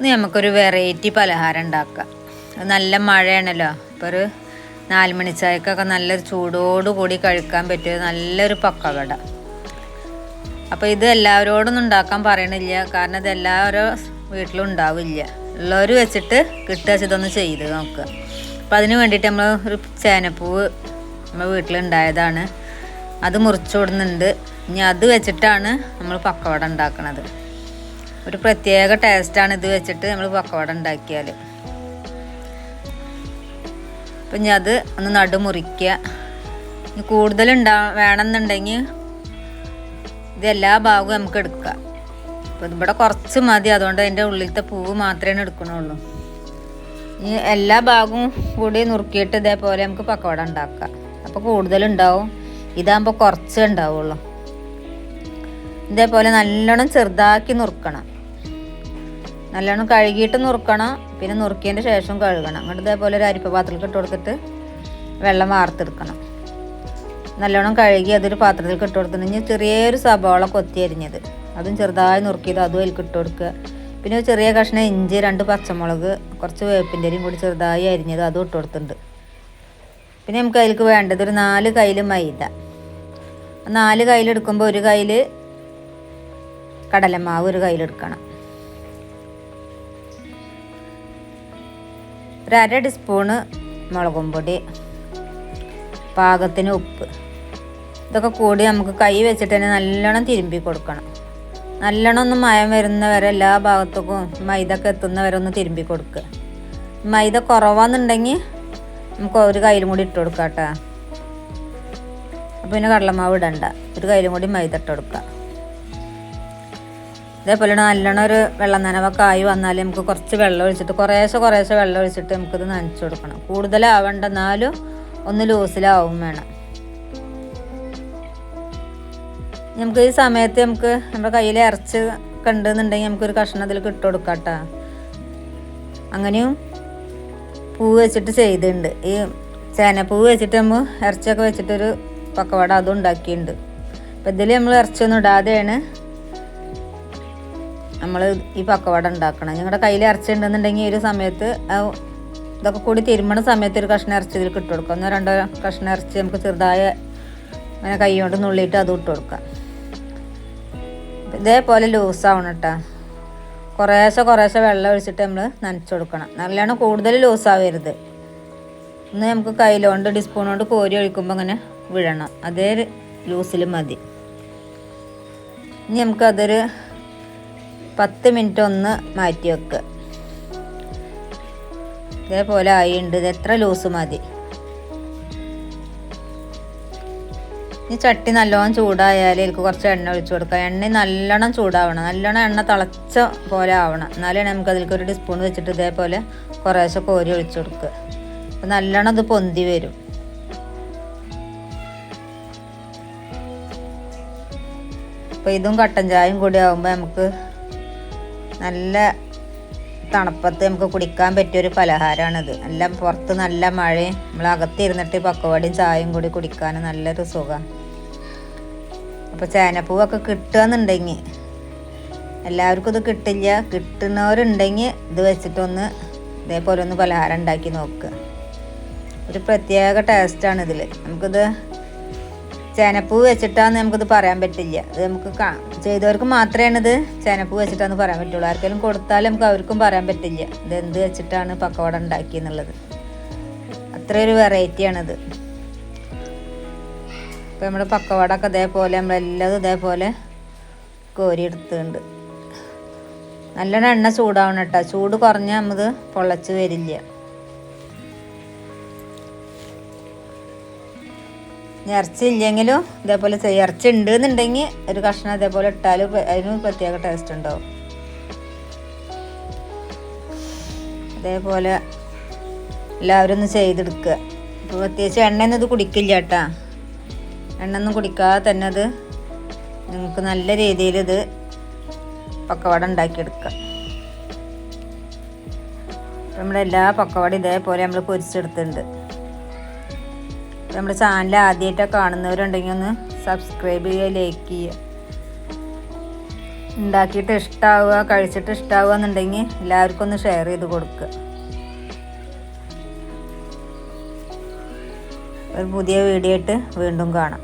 ഇനി നമുക്കൊരു വെറൈറ്റി പലഹാരം ഉണ്ടാക്കാം. നല്ല മഴയാണല്ലോ. അപ്പോൾ ഒരു നാല് മണി ചായക്കൊക്കെ നല്ലൊരു ചൂടോടുകൂടി കഴിക്കാൻ പറ്റിയ നല്ലൊരു പക്കവട. അപ്പോൾ ഇത് എല്ലാവരോടൊന്നും ഉണ്ടാക്കാൻ പറയണില്ല. കാരണം ഇത് എല്ലാവരും വീട്ടിലും ഉണ്ടാവില്ല. ഉള്ളവർ വെച്ചിട്ട് കിട്ടുക ഇതൊന്ന് ചെയ്ത് നോക്കുക. അപ്പം അതിന് വേണ്ടിയിട്ട് നമ്മൾ ഒരു ചേനപ്പൂവ് നമ്മൾ വീട്ടിലുണ്ടായതാണ്. അത് മുറിച്ചു കൊടുക്കുന്നുണ്ട്. ഇനി അത് വെച്ചിട്ടാണ് നമ്മൾ പക്കവട ഉണ്ടാക്കണത്. ഒരു പ്രത്യേക ടേസ്റ്റാണ് ഇത് വെച്ചിട്ട് നമ്മൾ പക്കവട ഉണ്ടാക്കിയാൽ അപ്പം ഞാൻ അത് ഒന്ന് നടുമുറിക്കുക ഇനി കൂടുതലുണ്ടാ വേണമെന്നുണ്ടെങ്കിൽ ഇതെല്ലാ ഭാഗവും നമുക്ക് എടുക്കാം. അപ്പോൾ ഇവിടെ കുറച്ച് മതി അതുകൊണ്ട് അതിന്റെ ഉള്ളിലത്തെ പൂവ് മാത്രമേ എടുക്കണുള്ളൂ. ഇനി എല്ലാ ഭാഗവും കൂടി നുറുക്കിയിട്ട് ഇതേപോലെ നമുക്ക് പക്കവട ഉണ്ടാക്കാം. അപ്പോൾ കൂടുതലുണ്ടാവും ഇതാകുമ്പോൾ കുറച്ച് ഉണ്ടാവുള്ളൂ. ഇതേപോലെ നല്ലോണം ചെറുതാക്കി നുറുക്കണം. നല്ലോണം കഴുകിയിട്ട് നുറുക്കണം. പിന്നെ നുറുക്കിയതിന്റെ ശേഷം കഴുകണം. അങ്ങോട്ട് ഇതേപോലെ ഒരു അരിപ്പ പാത്രത്തിൽ ഇട്ട് കൊടുത്തിട്ട് വെള്ളം വാർത്തെടുക്കണം. നല്ലോണം കഴുകി അതൊരു പാത്രത്തിൽ ഇട്ട് കൊടുത്തിട്ടുണ്ടെങ്കിൽ ചെറിയൊരു സബോള കൊത്തി അരിഞ്ഞത്. അതും ചെറുതായി നുറുക്കിയത് അതും അതിൽ ഇട്ട് കൊടുക്കുക. പിന്നെ ഒരു ചെറിയ കഷ്ണം ഇഞ്ചി രണ്ട് പച്ചമുളക് കുറച്ച് വേപ്പിന്റെ അരിയും കൂടി ചെറുതായി അരിഞ്ഞത് അതും ഇട്ട് കൊടുത്തിട്ടുണ്ട്. പിന്നെ നമുക്ക് അതിലേക്ക് വേണ്ടത് ഒരു നാല് കയ്യിൽ മൈദ. നാല് കയ്യിലെടുക്കുമ്പോൾ ഒരു കയ്യിൽ കടലമാവ് ഒരു കയ്യിലെടുക്കണം ഒരു അര ടീസ്പൂണ് മുളകും പൊടി പാകത്തിന് ഉപ്പ്. ഇതൊക്കെ കൂടി നമുക്ക് കൈ വെച്ചിട്ട് തന്നെ നല്ലോണം തിരുമ്പി കൊടുക്കണം. നല്ലോണം ഒന്ന് മയം വരുന്ന വരെ എല്ലാ ഭാഗത്തേക്കും മൈദ ഒക്കെ വരെ ഒന്ന് തിരുമ്പി കൊടുക്കുക മൈദ കുറവാന്നുണ്ടെങ്കിൽ നമുക്ക് ഒരു കയ്യിലും കൂടി ഇട്ട് കൊടുക്കാം കേട്ടോ അപ്പോൾ പിന്നെ കടലമാവ് ഇടണ്ട. ഒരു കയ്യിലും കൂടി മൈദ ഇട്ട് കൊടുക്കുക ഇതേപോലെ നല്ലോണം ഒരു വെള്ളം നനവൊക്കെ ആയി വന്നാൽ നമുക്ക് കുറച്ച് വെള്ളം ഒഴിച്ചിട്ട് കുറേശ്ശെ കുറേശ്ശെ വെള്ളം ഒഴിച്ചിട്ട് നമുക്കിത് നനച്ചു കൊടുക്കണം. കൂടുതലാവണ്ട എന്നാലും ഒന്ന് ലൂസിലാവും വേണം. നമുക്ക് ഈ സമയത്ത് നമുക്ക് നമ്മുടെ കയ്യിൽ ഇറച്ച് കണ്ടെന്നുണ്ടെങ്കിൽ നമുക്കൊരു കഷ്ണം അതിൽ ഇട്ട് കൊടുക്കാം അങ്ങനെയും പൂ വെച്ചിട്ട് ചെയ്തിട്ടുണ്ട്. ഈ ചേനപ്പൂ വെച്ചിട്ട് നമ്മൾ ഇറച്ചിയൊക്കെ വെച്ചിട്ടൊരു പക്കവട അതും ഉണ്ടാക്കിയിട്ടുണ്ട്. അപ്പം ഇതിൽ നമ്മൾ ഇറച്ചിയൊന്നും ഇടാതെയാണ് നമ്മൾ ഈ പക്കവട ഉണ്ടാക്കണം. നിങ്ങളുടെ കയ്യിൽ ഇറച്ചി ഉണ്ടെന്നുണ്ടെങ്കിൽ ഒരു സമയത്ത് ഇതൊക്കെ കൂടി തിരുമണ സമയത്ത് ഒരു കഷ്ണം ഇറച്ചി ഇതിൽ ഇട്ട് കൊടുക്കുക ഒന്നോ രണ്ടോ കഷ്ണം ഇറച്ചി നമുക്ക് ചെറുതായ അങ്ങനെ കൈ കൊണ്ട് നുള്ളിയിട്ട് അതും ഇട്ട് കൊടുക്കാം. ഇതേപോലെ ലൂസാവണം കേട്ടോ കുറേശ്ശെ കുറേശ്ശെ വെള്ളം ഒഴിച്ചിട്ട് നമ്മൾ നനച്ചു കൊടുക്കണം. നല്ലോണം കൂടുതൽ ലൂസാവരുത് ഇന്ന് നമുക്ക് കയ്യിലോണ്ട് ഡിസ്പൂൺ കൊണ്ട് കോരി ഒഴിക്കുമ്പോൾ അങ്ങനെ വിഴണം. അതേ ലൂസിൽ മതി. ഇനി നമുക്കതൊരു പത്ത് മിനിറ്റ് ഒന്ന് മാറ്റി വെക്കുക ഇതേപോലെ ആയിണ്ട്. ഇത് എത്ര ലൂസ് മതി. ഈ ചട്ടി നല്ലോണം ചൂടായാൽ എനിക്ക് കുറച്ച് എണ്ണ ഒഴിച്ചു കൊടുക്കാം. എണ്ണ നല്ലോണം ചൂടാവണം. നല്ലോണം എണ്ണ തിളച്ച പോലെ ആവണം. എന്നാലേ നമുക്ക് അതിലേക്ക് ഒരു ടീസ്പൂൺ വെച്ചിട്ട് ഇതേപോലെ കുറേശ്ശെ കോരി ഒഴിച്ചു കൊടുക്കുക അപ്പം നല്ലോണം ഇത് പൊന്തി വരും. അപ്പോൾ ഇതും കട്ടൻ ചായയും കൂടി ആകുമ്പോൾ നമുക്ക് നല്ല തണുപ്പത്ത് നമുക്ക് കുടിക്കാൻ പറ്റിയൊരു പലഹാരമാണിത് നല്ല പുറത്ത് നല്ല മഴയും നമ്മൾ അകത്തിരുന്നിട്ട് പക്കവാടിയും ചായയും കൂടി കുടിക്കാൻ നല്ലൊരു സുഖം. അപ്പോൾ ചേനപ്പൂവൊക്കെ കിട്ടുകയെന്നുണ്ടെങ്കിൽ എല്ലാവർക്കും ഇത് കിട്ടില്ല. കിട്ടുന്നവരുണ്ടെങ്കിൽ ഇത് വെച്ചിട്ടൊന്ന് ഇതേപോലെ ഒന്ന് പലഹാരം ഉണ്ടാക്കി നോക്കുക. ഒരു പ്രത്യേക ടേസ്റ്റാണ് ഇതിൽ നമുക്കിത് ചേനപ്പൂ വെച്ചിട്ടാന്ന് നമുക്കിത് പറയാൻ പറ്റില്ല. ഇത് നമുക്ക് ചെയ്തവർക്ക് മാത്രമേ ഇത് ചേനപ്പൂ വെച്ചിട്ടാന്ന് പറയാൻ പറ്റുള്ളൂ. ആർക്കെങ്കിലും കൊടുത്താൽ നമുക്ക് അവർക്കും പറയാൻ പറ്റില്ല. ഇത് എന്ത് വെച്ചിട്ടാണ് പക്കവട ഉണ്ടാക്കിയെന്നുള്ളത് അത്രയൊരു വെറൈറ്റിയാണിത് ഇപ്പം നമ്മുടെ പക്കവടൊക്കെ ഇതേപോലെ നമ്മളെല്ലാം ഇതേപോലെ കോരി എടുത്തുണ്ട് നല്ലോണം എണ്ണ ചൂടാവണം കേട്ടോ ചൂട് കുറഞ്ഞാൽ നമ്മൾ പൊള്ളച്ച് വരില്ല. ഇറച്ചി ഇല്ലെങ്കിലും ഇതേപോലെ ഇറച്ചി ഉണ്ട് എന്നുണ്ടെങ്കിൽ ഒരു കഷ്ണം ഇതേപോലെ ഇട്ടാൽ അതിന് പ്രത്യേക ടേസ്റ്റ് ഉണ്ടാവും. അതേപോലെ എല്ലാവരും ഒന്ന് ചെയ്തെടുക്കുക. ഇപ്പോൾ പ്രത്യേകിച്ച് എണ്ണയൊന്നും ഇത് കുടിക്കില്ല കേട്ടാ. എണ്ണയൊന്നും കുടിക്കാതെ തന്നെ അത് നിങ്ങൾക്ക് നല്ല രീതിയിൽ ഇത് പക്കവട ഉണ്ടാക്കിയെടുക്കുക. നമ്മുടെ എല്ലാ പക്കവട ഇതേപോലെ നമ്മൾ പൊരിച്ചെടുത്തിട്ടുണ്ട്. നമ്മുടെ ചാനൽ ആദ്യമായിട്ടൊക്കെ കാണുന്നവരുണ്ടെങ്കിൽ ഒന്ന് സബ്സ്ക്രൈബ് ചെയ്യുക ലൈക്ക് ചെയ്യുക. ഉണ്ടാക്കിയിട്ട് ഇഷ്ടാവുക കഴിച്ചിട്ട് ഇഷ്ടാവുക എന്നുണ്ടെങ്കിൽ എല്ലാവർക്കും ഒന്ന് ഷെയർ ചെയ്ത് കൊടുക്കുക. ഒരു പുതിയ വീഡിയോ ആയിട്ട് വീണ്ടും കാണാം.